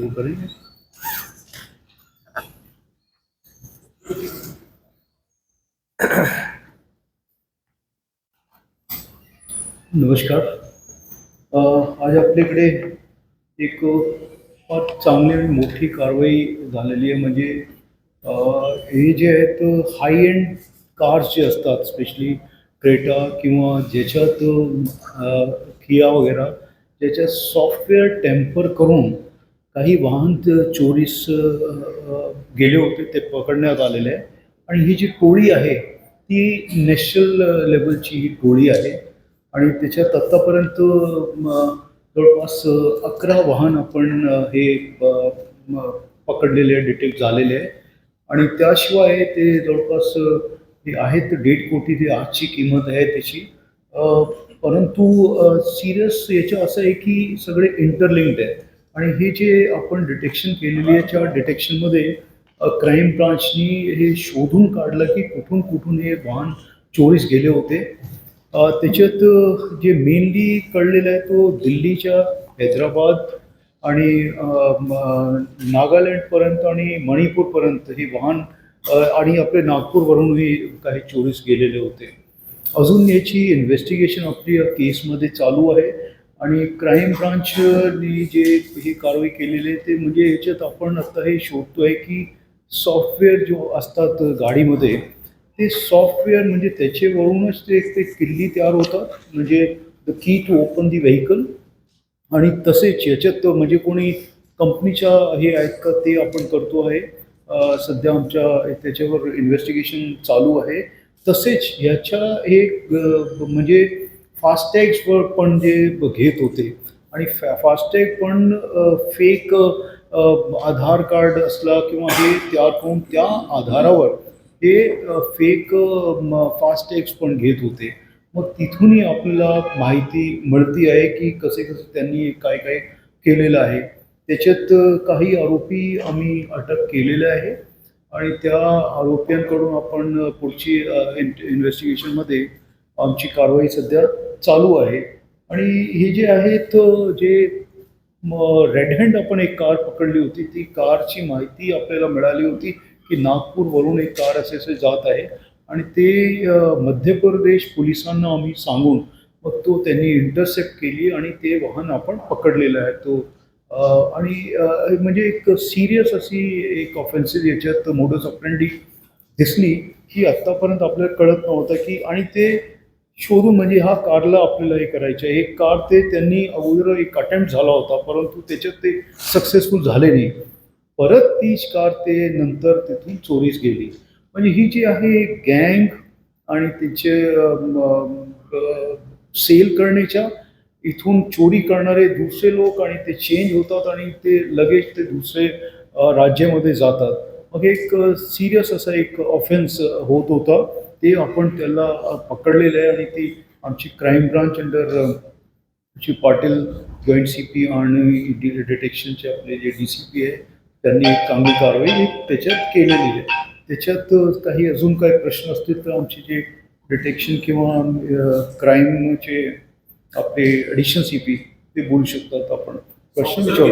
शुरू करेंगे नमस्कार. आज आपल्याकडे एक फार चांगली मोठी कारवाई झालेली आहे. म्हणजे हे जे आहेत हाय एंड कार्स जे असतात स्पेशली क्रेटा किंवा ज्याच्यात किया वगैरे ज्याच्यात सॉफ्टवेअर टेम्पर करून काही वाहन चोरीस गेले होते ते पकडण्यात आलेले आहे. आणि ही जी टोळी आहे ती नॅशनल लेवलची ही टोळी आहे. आणि त्याच्यात आत्तापर्यंत जवळपास अकरा वाहन आपण हे पकडलेले डिटेक्ट झालेले आहे. आणि त्याशिवाय ते जवळपास हे आहेत दीड कोटी ते आजची किंमत आहे त्याची. परंतु सिरियस याचं असं आहे की सगळे इंटरलिंक्ड आहेत. आणि हे जे आपण डिटेक्शन केलेली आहे त्या डिटेक्शनमध्ये क्राईम ब्रांचनी हे शोधून काढलं की कुठून कुठून हे वाहन चोरीस गेले होते. त्याच्यात जे मेनली कळलेलं आहे तो दिल्लीच्या हैदराबाद आणि नागालँडपर्यंत आणि मणिपूरपर्यंत हे वाहन आणि आपले नागपूरवरूनही काही चोरीस गेलेले होते. अजून याची इन्व्हेस्टिगेशन आपली या केसमध्ये चालू आहे. आणि क्राईम ब्रांचनी जे हे कारवाई केलेली आहे ते म्हणजे याच्यात आपण आता हे शोधतोय की सॉफ्टवेअर जो असतात गाडीमध्ये ते सॉफ्टवेअर म्हणजे त्याच्यावरूनच ते ते किल्ली तयार होतात. म्हणजे the key to open the vehicle आणि तसेच याच्यात म्हणजे कोणी कंपनीच्या हे आहेत का ते आपण करतो आहे. सध्या आमच्या त्याच्यावर इन्व्हेस्टिगेशन चालू आहे. तसेच ह्याच्या एक म्हणजे फास्टॅग्सवर पण जे घेत होते. आणि फॅ फास्टॅग पण फेक आधार कार्ड असला किंवा हे त्यातून त्या आधारावर हे फेक फास्टॅग्स पण घेत होते. मग तिथूनही आपल्याला माहिती मिळती आहे की कसे कसे त्यांनी काय काय केलेलं आहे. त्याच्यात काही आरोपी आम्ही अटक केलेले आहे. आणि त्या आरोपींकडून आपण पुढची इन्व्हेस्टिगेशनमध्ये आमची कारवाई सध्या चालू आहे. आणि हे जे आहेत जे रेड हँड आपण एक कार पकडली होती ती कारची माहिती आपल्याला मिळाली होती की नागपूरवरून एक कार असे असे जात आहे. आणि ते मध्य प्रदेश पोलिसांना आम्ही सांगून मग तो त्यांनी इंटरसेप्ट केली आणि ते वाहन आपण पकडलेलं आहे. तो आणि म्हणजे एक सिरियस अशी एक ऑफेन्सिव्ह याच्यात मोडस ऑपरेंडी दिसली की आत्तापर्यंत आपल्याला कळत नव्हतं की आणि ते शोधून म्हणजे हा कारला आपल्याला हे करायचं आहे. एक कार ते त्यांनी अगोदर एक अटेम्प्ट झाला होता परंतु त्याच्यात ते सक्सेसफुल झाले नाही. परत तीच कार ते नंतर तिथून चोरीस गेली. म्हणजे ही जी आहे गँग आणि तिचे सेल करण्याच्या इथून चोरी करणारे दुसरे लोक आणि ते चेंज होतात आणि ते लगेच ते दुसरे राज्यामध्ये जातात. मग एक सिरियस असा एक ऑफेन्स होत होता. ते आपण त्याला पकडलेलं आहे आणि ती आमची crime branch under Shri Patil joint C P आणि डिटेक्शनचे आपले जे डी सी पी आहे त्यांनी एक चांगली कारवाई एक त्याच्यात केलेली आहे. त्याच्यात काही अजून काही प्रश्न असतील तर आमचे जे डिटेक्शन किंवा क्राईमचे आपले ॲडिशनल सी पी ते बोलू शकतात आपण. प्रश्न विचारू